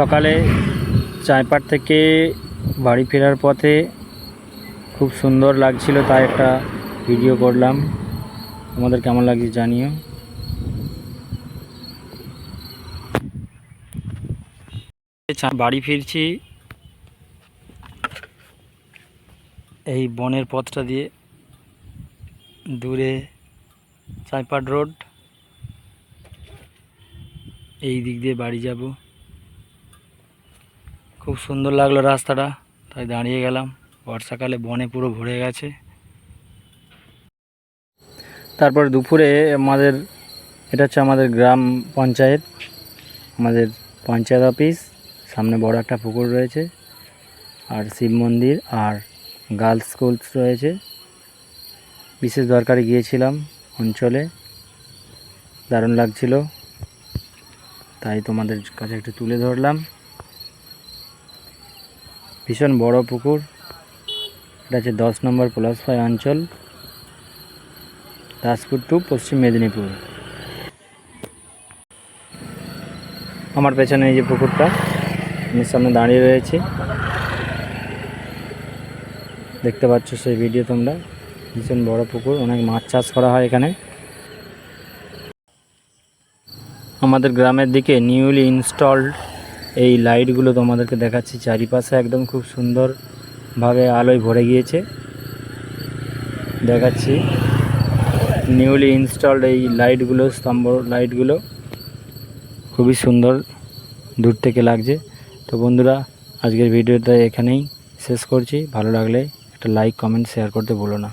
সকালে চাঁইপাট থেকে বাড়ি ফেরার পথে খুব সুন্দর লাগছিল, তাই একটা ভিডিও করলাম। আমাদের কেমন লাগছে জানিও। বাড়ি ফিরছি। এই বনের পথটা দিয়ে দূরে চাঁইপাট রোড। এই দিক দিয়ে বাড়ি যাব। খুব সুন্দর লাগল রাস্তাটা, তাই দাঁড়িয়ে গেলাম। বর্ষাকালে বনে পুরো ভরে গেছে। তারপর দুপুরে আমাদের, এটা হচ্ছে আমাদের গ্রাম পঞ্চায়েত, আমাদের পঞ্চায়েত অফিস, সামনে বড় একটা পুকুর রয়েছে, আর শিব মন্দির, আর গার্লস স্কুলস রয়েছে। বিশেষ দরকারে গিয়েছিলাম অঞ্চলে, দারুণ লাগছিল। তাই তোমাদের কাছে একটু তুলে ধরলাম। ভীষণ বড় পুকুর। এটা হচ্ছে দশ নম্বর প্লাস ফাইভ অঞ্চল। দাসপুর টু পশ্চিম মেদিনীপুর। আমার পেছনে এই যে পুকুরটা, আমি সামনে দাঁড়িয়ে রয়েছি। দেখতে পাচ্ছ সেই ভিডিও তোমরা। ভীষণ বড় পুকুর, অনেক মাছ চাষ করা হয় এখানে। আমাদের গ্রামের দিকে নিউলি ইনস্টলড এই লাইটগুলো তোমাদেরকে দেখাচ্ছি, চারিপাশে একদম খুব সুন্দরভাবে আলোয় ভরে গিয়েছে। দেখাচ্ছি নিউলি ইনস্টলড এই লাইটগুলো, স্তম্ভ লাইটগুলো, খুবই সুন্দর, দূর থেকে লাগছে। তো বন্ধুরা, আজকের ভিডিওটা এখানেই শেষ করছি। ভালো লাগলে একটা লাইক কমেন্ট শেয়ার করতে ভুলো না।